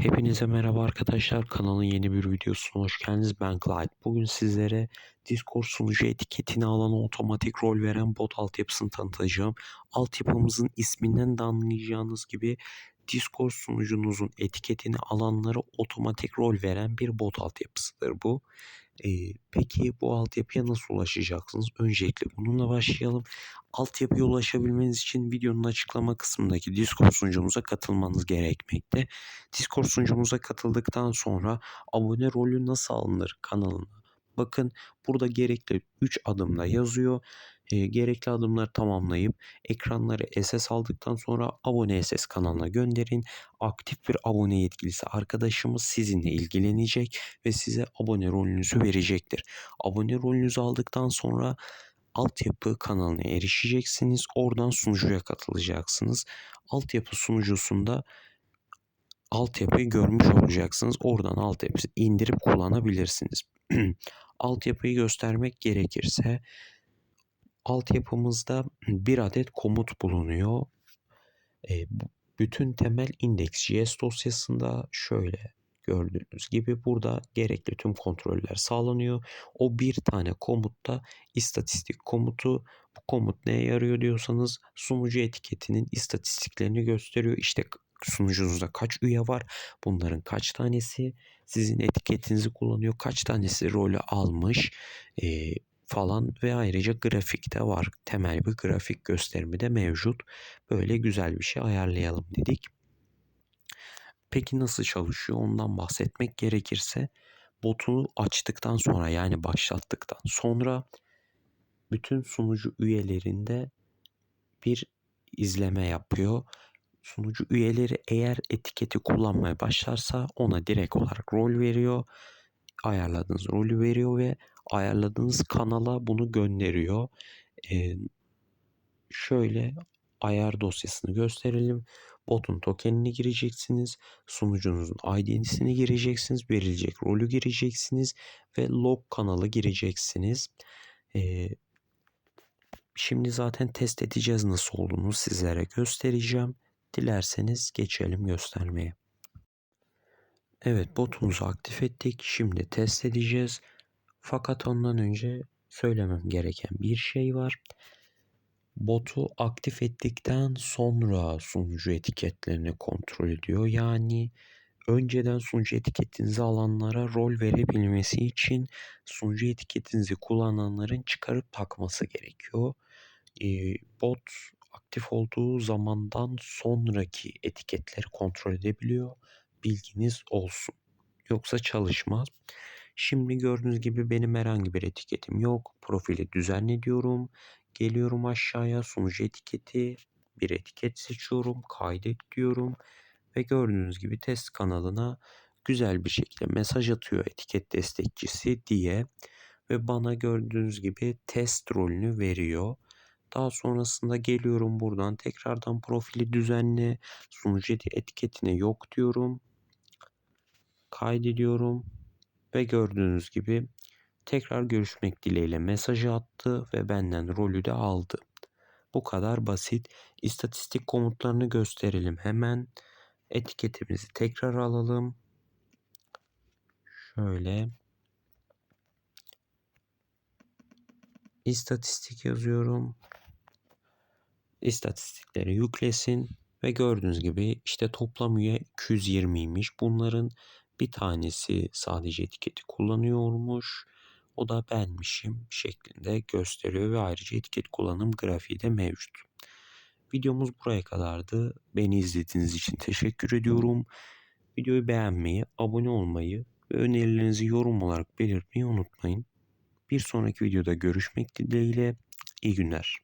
Hepinize merhaba arkadaşlar. Kanalın yeni bir videosuna hoş geldiniz. Ben Clyde. Bugün sizlere Discord sunucu etiketini alan otomatik rol veren bot altyapısını tanıtacağım. Altyapımızın isminden de anlayacağınız gibi Discord sunucunuzun etiketini alanlara otomatik rol veren bir bot altyapısıdır bu. Ee, peki bu altyapıya nasıl ulaşacaksınız? Öncelikle bununla başlayalım. Altyapıya ulaşabilmeniz için videonun açıklama kısmındaki Discord sunucumuza katılmanız gerekmekte. Discord sunucumuza katıldıktan sonra abone rolü nasıl alınır kanalına bakın burada gerekli 3 adımda yazıyor. E, gerekli adımları tamamlayıp ekranları SS aldıktan sonra abone SS kanalına gönderin. Aktif bir abone yetkilisi arkadaşımız sizinle ilgilenecek ve size abone rolünüzü verecektir. Abone rolünüzü aldıktan sonra altyapı kanalına erişeceksiniz. Oradan sunucuya katılacaksınız. Altyapı sunucusunda altyapıyı görmüş olacaksınız. Oradan altyapıyı indirip kullanabilirsiniz. altyapıyı göstermek gerekirse altyapımızda bir adet komut bulunuyor. E, bütün temel index.js dosyasında şöyle gördüğünüz gibi burada gerekli tüm kontroller sağlanıyor. O bir tane komutta istatistik komutu bu komut neye yarıyor diyorsanız sunucu etiketinin istatistiklerini gösteriyor. İşte sunucunuzda kaç üye var? Bunların kaç tanesi sizin etiketinizi kullanıyor? Kaç tanesi rolü almış? E, falan ve ayrıca grafik de var. Temel bir grafik gösterimi de mevcut. Böyle güzel bir şey ayarlayalım dedik. Peki nasıl çalışıyor ondan bahsetmek gerekirse botunu açtıktan sonra yani başlattıktan sonra bütün sunucu üyelerinde bir izleme yapıyor. Sunucu üyeleri eğer etiketi kullanmaya başlarsa ona direkt olarak rol veriyor. Ayarladığınız rolü veriyor ve ayarladığınız kanala bunu gönderiyor. Ee, şöyle ayar dosyasını gösterelim. Botun tokenini gireceksiniz. Sunucunuzun ID'sini gireceksiniz. Verilecek rolü gireceksiniz. Ve log kanalı gireceksiniz. Ee, şimdi zaten test edeceğiz nasıl olduğunu sizlere göstereceğim. Dilerseniz geçelim göstermeye. Evet botumuzu aktif ettik. Şimdi test edeceğiz. Fakat ondan önce söylemem gereken bir şey var. Botu aktif ettikten sonra sunucu etiketlerini kontrol ediyor. Yani önceden sunucu etiketinizi alanlara rol verebilmesi için sunucu etiketinizi kullananların çıkarıp takması gerekiyor. Ee, bot aktif olduğu zamandan sonraki etiketleri kontrol edebiliyor. Bilginiz olsun. Yoksa çalışmaz. Şimdi gördüğünüz gibi benim herhangi bir etiketim yok. Profili düzenle diyorum. Geliyorum aşağıya sunucu etiketi. Bir etiket seçiyorum. Kaydet diyorum. Ve gördüğünüz gibi test kanalına güzel bir şekilde mesaj atıyor etiket destekçisi diye. Ve bana gördüğünüz gibi test rolünü veriyor. Daha sonrasında geliyorum buradan tekrardan profili düzenle sunucu etiketine yok diyorum. Kaydediyorum ve gördüğünüz gibi tekrar görüşmek dileğiyle mesajı attı ve benden rolü de aldı. Bu kadar basit. İstatistik komutlarını gösterelim hemen. Etiketimizi tekrar alalım. Şöyle. İstatistik yazıyorum istatistikleri yüklesin ve gördüğünüz gibi işte toplam üye 220'ymiş. Bunların bir tanesi sadece etiketi kullanıyormuş. O da benmişim şeklinde gösteriyor ve ayrıca etiket kullanım grafiği de mevcut. Videomuz buraya kadardı. Beni izlediğiniz için teşekkür ediyorum. Videoyu beğenmeyi, abone olmayı ve önerilerinizi yorum olarak belirtmeyi unutmayın. Bir sonraki videoda görüşmek dileğiyle. İyi günler.